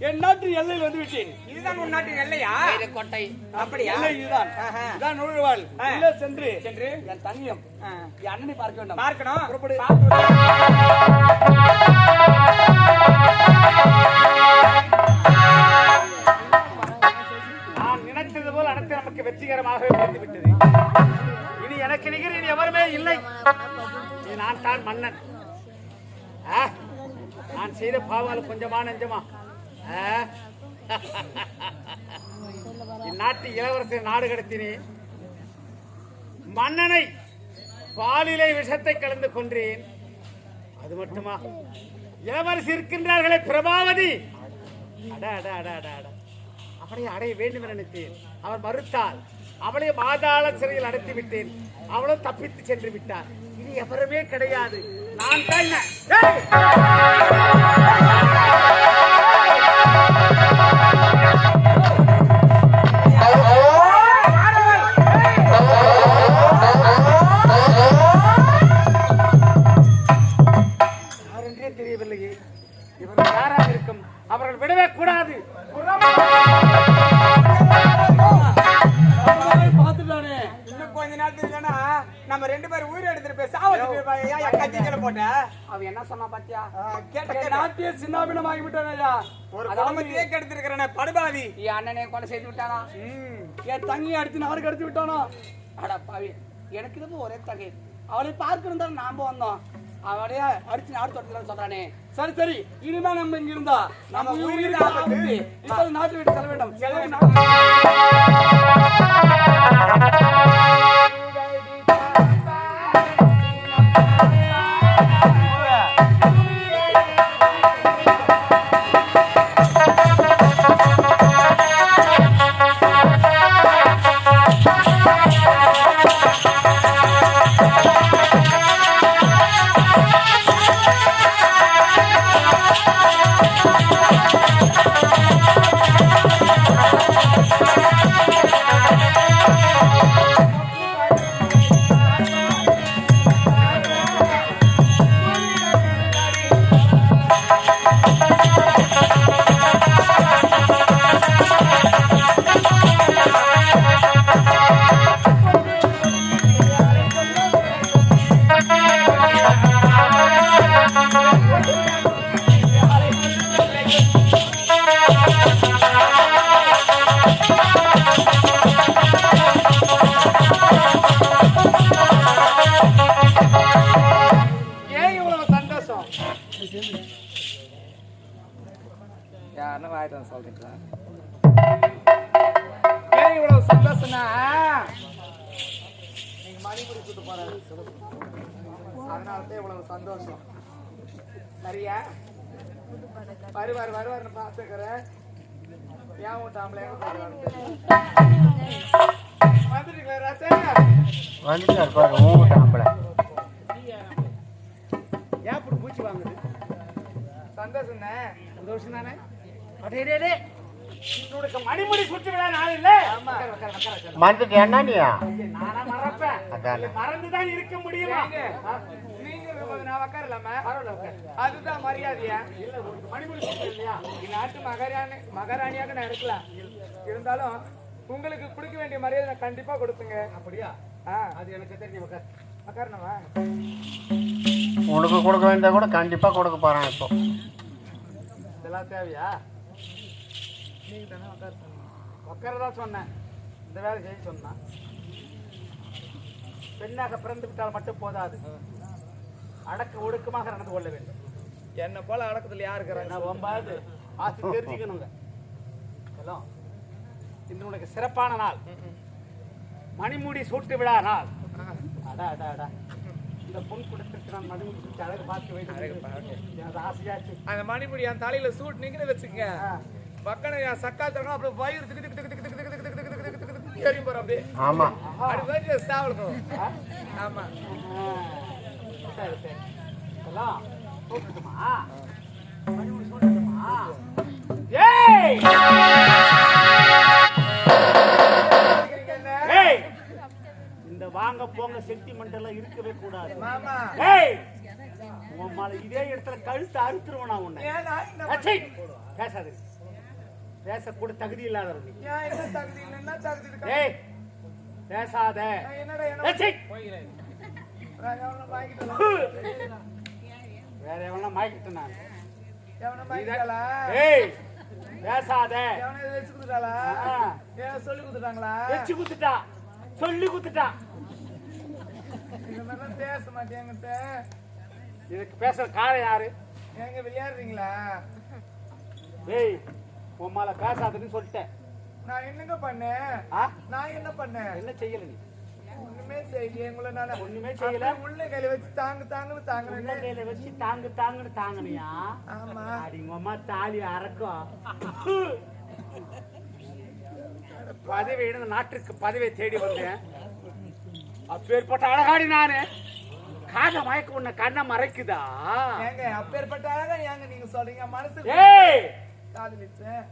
என் நாட்டு எல்லையில் வந்து விட்டேன் இதுதான் உன் நாட்டின் எல்லையா? கோட்டை. அப்படியா? எல்லை இதுதான். ஆஹா. இதான் நுழைவாள். உள்ளே சென்று சென்று? என் தங்கையும் ஆ. என் அண்ணனை பார்க்க வேண்டும். பார்க்கணும். புறப்படு. நான் நினைத்தது போல் அனைத்து நமக்கு வெற்றிகரமாக முடிந்து விட்டது இனி எனக்கு நிகர் இனி எவருமே இல்லை. நான் தான் மன்னன். ஆ, நான் செய்த பாவங்கள் கொஞ்சமா நெஞ்சமா? ஆ? இந்நாட்டு இளவரசர் நாடு கடத்தினேன் மன்னனை பாலிலை விஷத்தை கலந்து கொன்றேன். அது மட்டுமா? இளவரசி இருக்கின்றார்களே பிரபாவதி! அட அட அட அட அட. அவளை அடைய வேண்டும் என நினைத்தேன். அவர் மறுத்தால் அவளை மாதாள சிறையில் அடைத்து விட்டேன் அவளும் தப்பித்து சென்று விட்டார். இனி எவருமே கிடையாது. நான் தான் ஐயா ஒரு குடும்பத்தையே கெடுத்திருக்கிறேன் படுபாவி. என் அண்ணனை கொலை செய்து விட்டானா. என் தங்கியை அடித்து நாடு கடத்தி விட்டானோ? அட பாவி எனக்கு இது ஒரே தகை. அவளை பார்க்கணும் தான் நாம வந்தோம். அவளைய அடிச்சு நாடு தொட்டலன்னு சொல்றானே. சரி சரி. இனிமே நம்ம இங்க இருந்தா நம்ம உயிருக்கு ஆபத்து. இப்போது நாட்டு விட்டு செல்ல வேண்டும் செல்ல சொல்றீங்களா ஏன் இவ்வளவு சந்தோஷம்னா நீங்க மணி குடிச்சுட்டு போறாரு அதனால தான் இவ்வளவு சந்தோஷம் சரியா வருவார் வருவார் பார்த்துக்கிறேன் ஏன் விட்டாமலே வந்துட்டீங்களா ராசா வந்துட்டாரு பாருங்க ஏன் இப்படி பூச்சி வாங்குது? சந்தோஷம் தானே சந்தோஷம் தானே மணிமுடி சுற்றி விழா நாள் இல்ல? உட்காரு, உட்காரு, உட்காரு, உட்காரு. மறந்துட்டு என்ன நீயா நானா மறப்பேன். அதானே. மறந்துதான் இருக்க முடியுமா. அதுதான் மரியாதையா? மணிமுடி சுற்று இல்லையா? நாட்டு மகாராணி மகாராணியாக நான் இருக்கலாம். இருந்தாலும் உங்களுக்கு கொடுக்க வேண்டிய மரியாதை நான் கண்டிப்பா கொடுப்பேங்க. அப்படியா? ஆ. அது எனக்கு தெரிஞ்சு உட்கார். உட்காரணுமா? உனக்கு கொடுக்க வேண்டியதா கூட கண்டிப்பா கொடுக்க போறான் இப்போ. இதெல்லாம் தேவையா? உட்காரதா சொன்னேன். இந்த வேலை செய்ய சொன்னான் பெண்ணாக பிறந்து விட்டால் மட்டும் போதாது. அடக்க ஒடுக்கமாக நடந்து கொள்ள வேண்டும். என்ன போல அடக்கத்துல யாரு இருக்கிறாங்க? நான் ஒம்பாது ஆசி தெரிஞ்சுக்கணுங்க. எல்லாம் இன்று உனக்கு சிறப்பான நாள். மணிமுடி சூட்டு விழா நாள். அடா அடா அடா. இந்த பொன் குடத்திற்கு நான் மணிமுடி சூட்டி அழகு பார்க்க வேண்டும். எனது ஆசையாச்சு. அந்த மணிமுடி என் தலையில சூட் நீங்கன்னு வச்சுக்கங்க. என் சக்கால் தரணும் அப்புறம் வயிறு திக்கு திக்கு திக்கு திக்கு திக்கு திக்கு திக்கு திக்கு திக்கு திக்கு திக்கு ஏறி போறோம் அப்படியே ஆமா அப்படி வயிறு சாவணும் ஆமா. சரி சரி எல்லாம் சூட்டுமா மணிமுடி சூட்டுமா ஏய் ஏய் இந்த வாங்க போங்க சென்டிமெண்ட் எல்லாம் இருக்கவே கூடாது மாமா ஏய் உன் மேல இதே இடத்துல கழுத்து அறுத்துருவேன் நான் உன்னை ஏன் நான் என்ன அச்சை! பேசாத பேசக்கூட தகுதி இல்லாதவன் நீ ஏன் என்ன தகுதி இல்லை? என்ன தகுதி இருக்கு? ஏய் பேசாத நான் என்னடா என்ன அச்சை! நான் எவனை வாங்கிட்டேனா? வேற எவனா மாய்க்கிட்டேன் நான் எவனை வாங்கிட்டாளா? ஏய் பேசாத எவனை இதை வச்சு கொடுத்தாளா? ஆ. ஏன் சொல்லி கொடுத்துட்டாங்களா? வச்சு குத்துட்டா சொல்லி குத்துட்டா இந்த மாதிரிலாம் பேச மாட்டேன் என்கிட்ட. இதுக்கு பேசுற காரணம் யாரு ஏங்க விளையாடுறீங்களா? ஏய் உன் மேல பேசாதன்னு சொல்லிட்டேன். நான் என்னங்க பண்ணேன்? நான் என்ன பண்ணேன்? என்ன செய்யல நீ? ஒண்ணுமே செய்யலையே உங்களை நான் ஒண்ணுமே செய்யல. உள்ள கையில வச்சு தாங்கு தாங்குன்னு உள்ள தாங்குறேன் கையில வச்சு தாங்கு தாங்குன்னு தாங்கனியா? ஆமா. அடிங்க அம்மா தாலி அறக்கும் பதவி இந்த நாட்டிற்கு பதவியை தேடி வந்தேன். அப்பேற்பட்ட அழகாடி நானு. காத மயக்க உன்னை கண்ணை மறைக்குதா? ஏங்க அப்பேற்பட்ட அழகா ஏங்க நீங்க சொல்றீங்க? மனசு ஏய்! காதலிச்சேன்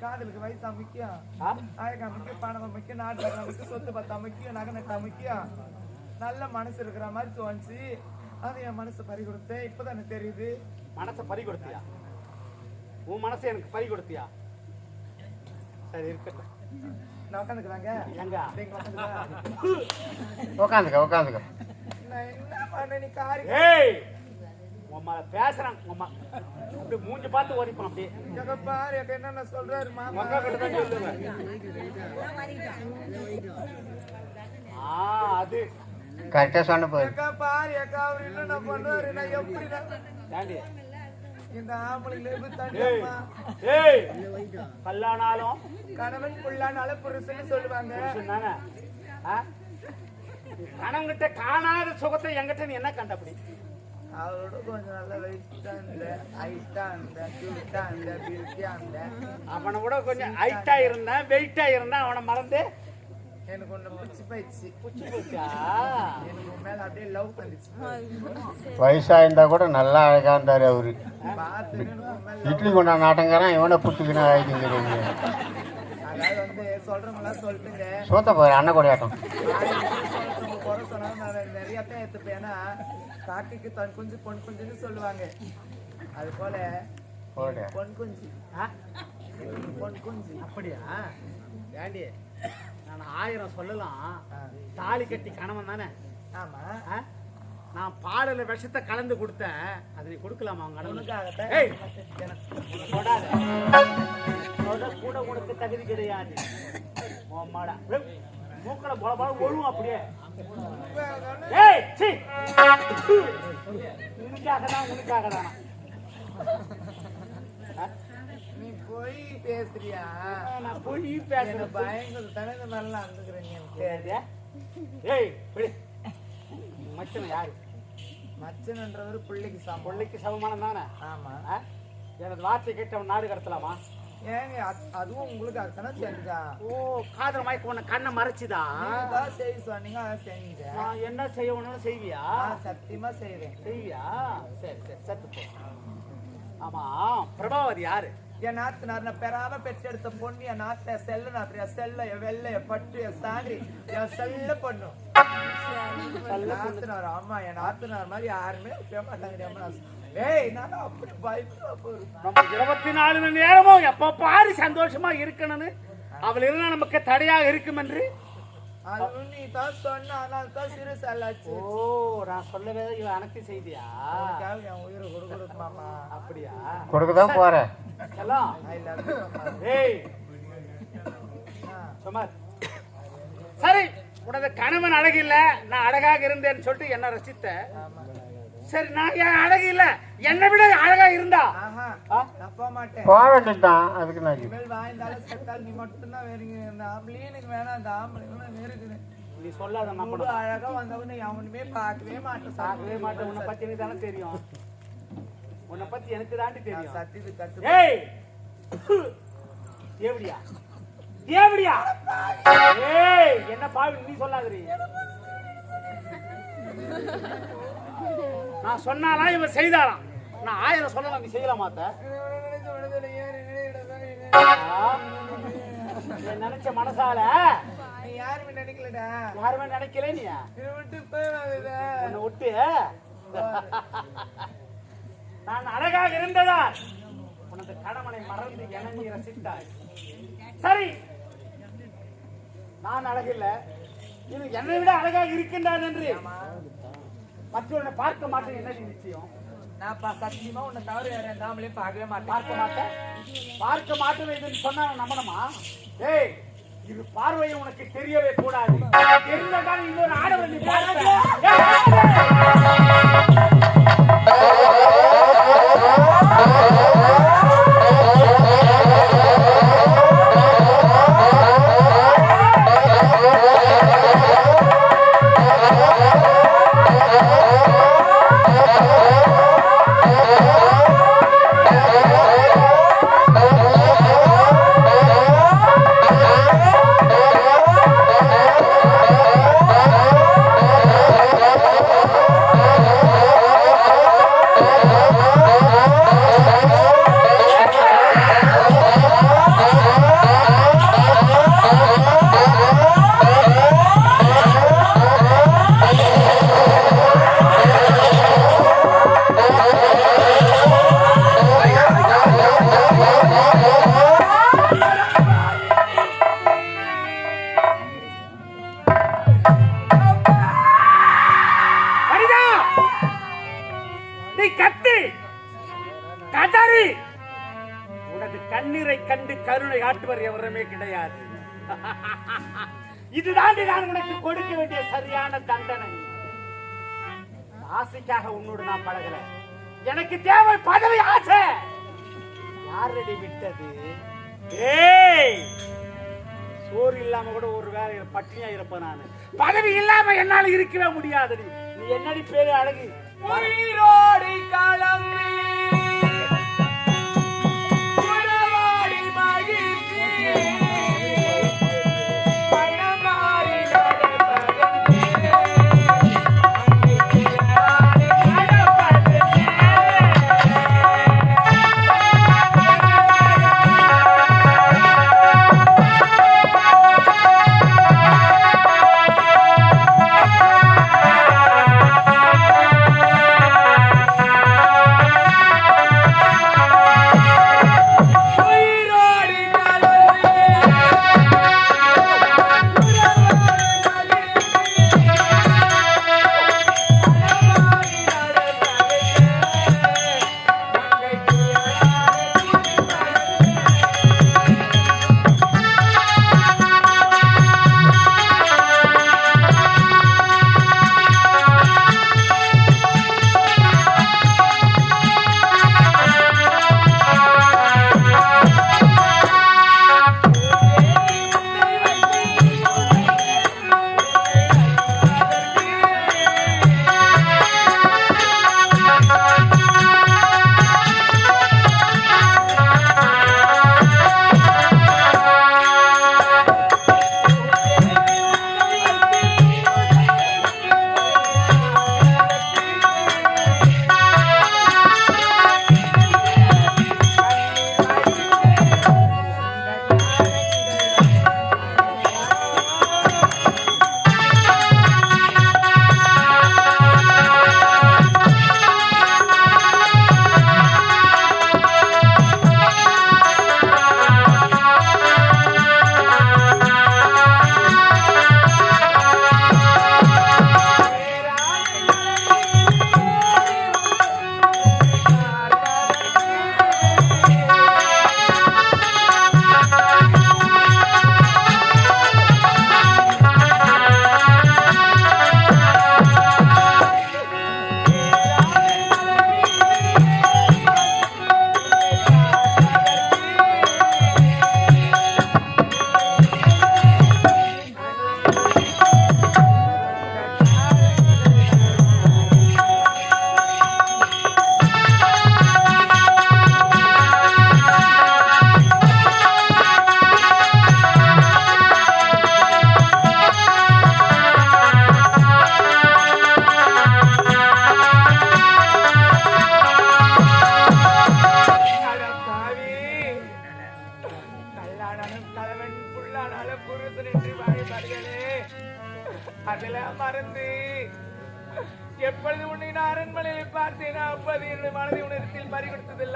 காதலுக்கு வயசா முக்கியம் ஆ? அழகா முக்கியம் பணம் முக்கியம் நாட்டு முக்கியம் சொத்து பத்தா முக்கியம் நகை நட்டா முக்கியம் நல்ல மனசு இருக்கிற மாதிரி தோணுச்சு. அது என் மனசு பறி கொடுத்தேன் இப்பதான் எனக்கு தெரியுது. மனசை பறி கொடுத்தியா? உன் மனசை எனக்கு பறி கொடுத்தியா? சரி இருக்கட்டும். நான் உட்காந்துக்கிறாங்க உக்காந்துக்க உக்காந்துக்க நான் என்ன பண்ண நீ காரி ஏய் உன் மேல பேசுறான் உன் மா- அப்படியே மூஞ்சி பார்த்து ஓடிப்பான் அப்படியே. எங்க பாரு என்னென்ன சொல்றாரு மக்கா கிட்ட தான் சொல்லுவேன். ஆ அது. கரெக்டாக சொன்ன போய் எக்கா பாரு எக்கா அவர் என்னென்ன பண்றாரு நான் எப்படி ஏண்டி? இந்த ஆம்பளைல இருந்து ஏய் கல்லானாலும் கணவன் புள்ளானால புருஷன்னு சொல்லுவாங்க. புருஷன் தானே ஆ? கணவன்கிட்ட காணாத சுகத்தை என்கிட்ட நீ என்ன கண்டபடி? அவரோட கொஞ்சம் நல்லா வெயிட்டா இருந்த ஹைட்டா இருந்த கியூட்டா இருந்த பியூட்டியா இருந்த. அவனை விட கொஞ்சம் ஹைட்டா இருந்தான் வெயிட்டா இருந்தான் அவனை மறந்து? எனக்கு ஒண்ணு பிடிச்சி போயிடுச்சு. புச்சு போச்சா? எனக்கு உன் மேல அப்படியே லவ் பண்ணிச்சு வயசாக இருந்தால் கூட நல்லா அழகாக இருந்தார் அவரு. இட்லி கொண்டா நாட்டங்காரன் இவனை புட்டுக்கினா ஆயிடுங்கிறீங்க அதாவது வந்து சொல்றவங்களாம் சொல்லிட்டுங்க சூத்த போகிற அண்ணன் கொடையாட்டம் சொல்றவங்க குறை சொன்னாலும் நான் நிறைய தான் எடுத்துப்பேன் ஏன்னா காக்கைக்கு தன் குஞ்சு பொன் குஞ்சுன்னு சொல்லுவாங்க. அது போல பொன் குஞ்சு. ஆ? பொன் குஞ்சு. அப்படியா? ஏண்டி நான் ஆயிரம் சொல்லலாம். தாலி கட்டி கணவன் தானே? ஆமா. ஆ? நான் பாடல விஷத்தை கலந்து கொடுத்தேன். அதை நீ கொடுக்கலாமா அவங்க. தொட கூட உனக்கு தகுதி கிடையாது. மூக்குல பொல பொல ஒழுவும் அப்படியே. ஏய் சீ. உனக்காக தான் உனக்காக தானா நீ போய் பேசுறியா? நான் போய் பேசுறேன் பயங்கர தானே இந்த மாதிரிலாம் அந்துக்கிறீங்க எனக்கு. ஏய் விடு. மச்சன் யாரு? மச்சன்ன்றவர் பிள்ளைக்கு சாம்பல் பிள்ளைக்கு சமமானம் தானே? ஆமா? எனது வார்த்தை கேட்டு அவன் நாடு கடத்தலாமா? ஏங்க அது- அதுவும் உங்களுக்கு அதுதானே செஞ்சா ஓ காதல் மயக்க உன்னை கண்ணை மறைச்சுதா? செய்ய சொன்னீங்க அதை செஞ்சேன் நான் என்ன செய்யணும்னு செய்வியா? நான் சத்தியமா செய்வேன் செய்வியா? சரி சரி சத்து போ ஆமா பிரபாவதி யாரு? என் நாத்தனார் நான் பெறாம பெற்றெடுத்த பொண்ணு என் நாத்த செல்ல நாத்திரியா செல்ல என் வெள்ளை என் பட்டு என் சாண்டி என் செல்ல பொண்ணு. நாத்தனார் ஆமா என் நாத்தனார் மாதிரி யாருமே போறேன் இருபத்தி நாலு மணி நேரமும் எப்ப பாரு சந்தோஷமா இருக்கணும்னு. அவள் இருந்தா நமக்கு தடையாக இருக்கும் என்று அது நீ என். சுமார். சரி உனது கணவன் அழகு இல்ல நான் அழகாக இருந்தேன்னு சொல்லிட்டு என்ன ரசித்த. சரி நான் ஏன் அழகு இல்ல என்னை விட அழகா இருந்தா? போக மாட்டேன். போக வேண்டியது தான் அதுக்கு நான் வாய்ந்தாலும் செத்தால் நீ மட்டும்தான் வேறீங்க. இந்த எனக்கு வேணாம் அந்த ஆம்பளை இருக்குது நீ சொல்லாத நம்பணும் அழகா வந்தவனை அவனுமே பார்க்கவே மாட்டேன். பார்க்கவே மாட்டேன். உன்னை பத்தி தானே தெரியும். உன்னை பத்தி எனக்கு தாண்டி தெரியும். சத்தியது கத்து ஏய்! தேவடியா? தேவடியா? ஏய் என்ன பாவி நீ சொல்லாதடி. நான் சொன்னாலாம் இவன் செய்தாலாம். நான் ஆயிரம் சொல்லலாம் நீ செய்யலாம் மாத்த. நினைச்ச மனசால? யாருமே நினைக்கலடா. யாருமே நினைக்கல நீ? விட்டு விட்டு? நான் அழகாக இருந்ததால் உனது கணவனை மறந்து எனங்கி ரசித்தாய் சரி. நான் அழகில்ல. இது என்னை விட அழகாக இருக்கின்றான் என்று. மற்றவனை பார்க்க மாட்டேன் என்னடி நிச்சயம்? நான் சத்தியமா உன்னை தவிர வேற ஆம்பளையும் பார்க்கவே மாட்டேன். பார்க்க மாட்டேன்? பார்க்க மாட்டேன் இதுன்னு சொன்னா நம்பணுமா? ஏய் இது பார்வையை உனக்கு தெரியவே கூடாது. தெரிந்ததால் இன்னொரு ஆடவரை ஆசைக்காக உன்னோடு நான் பழகல. எனக்கு தேவை பதவி ஆசை. யாரடி விட்டது? ஏய்! சோறு இல்லாம கூட ஒரு வேலை பட்டினியா இருப்பேன் நான். பதவி இல்லாம என்னால இருக்கவே முடியாதடி. நீ என்னடி பேரு அழகு? உயிரோடி கலந்து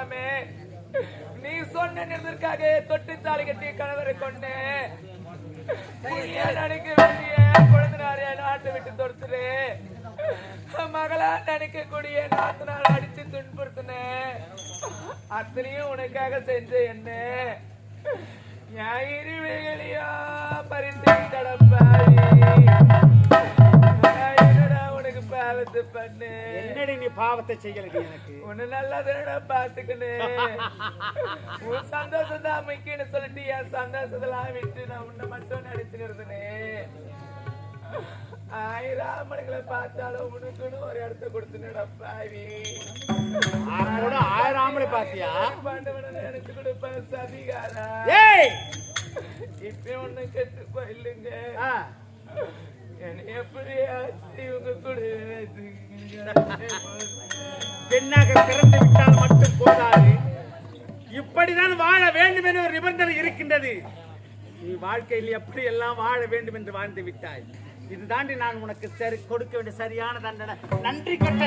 பறி நீ சொன்ன நிறத்திற்காக தொட்டு தாலி கட்டிய கணவரை கொண்டேன் நினைக்க வேண்டிய குழந்தை நாட்டை விட்டு தொடுத்துரு மகளா நினைக்கக்கூடிய நாத்தனார் அடிச்சு துன்புறுத்தினேன் அத்தனையும் உனக்காக செஞ்ச என்ன? ஞாயிறு வேகலியா பரிந்து கடப்பாரி பாவத்தை பண்ணு. என்னடி நீ பாவத்தை செய்யலடி எனக்கு? உன்னை நல்லா தானடா பாத்துக்கணும் உன் சந்தோஷம் தான் முக்கியம்னு சொல்லிட்டு என் சந்தோஷத்தெல்லாம் விட்டு நான் உன்னை மட்டும் நடிச்சுக்கிறதுனே ஆயிரம் மணிகளை பார்த்தாலும் உனக்குன்னு ஒரு இடத்த கொடுத்துனடா பாவி. ஆறோட ஆயிரம் ஆம்பளை பாத்தியா பாண்டவனை நினைச்சு கொடுப்பேன் சதிகாரா. இப்ப ஒண்ணு கெட்டு போயில்லுங்க. பெண்ணாக பிறந்து விட்டால் மட்டும் போதாது. இப்படிதான் வாழ வேண்டும் என்ற ஒரு நிபந்தனை இருக்கின்றது. நீ வாழ்க்கையில் எப்படி எல்லாம் வாழ வேண்டும் என்று வாழ்ந்து விட்டாய்? இதுதாண்டி நான் உனக்கு சரி கொடுக்க வேண்டிய சரியான தண்டனை. நன்றி கட்ட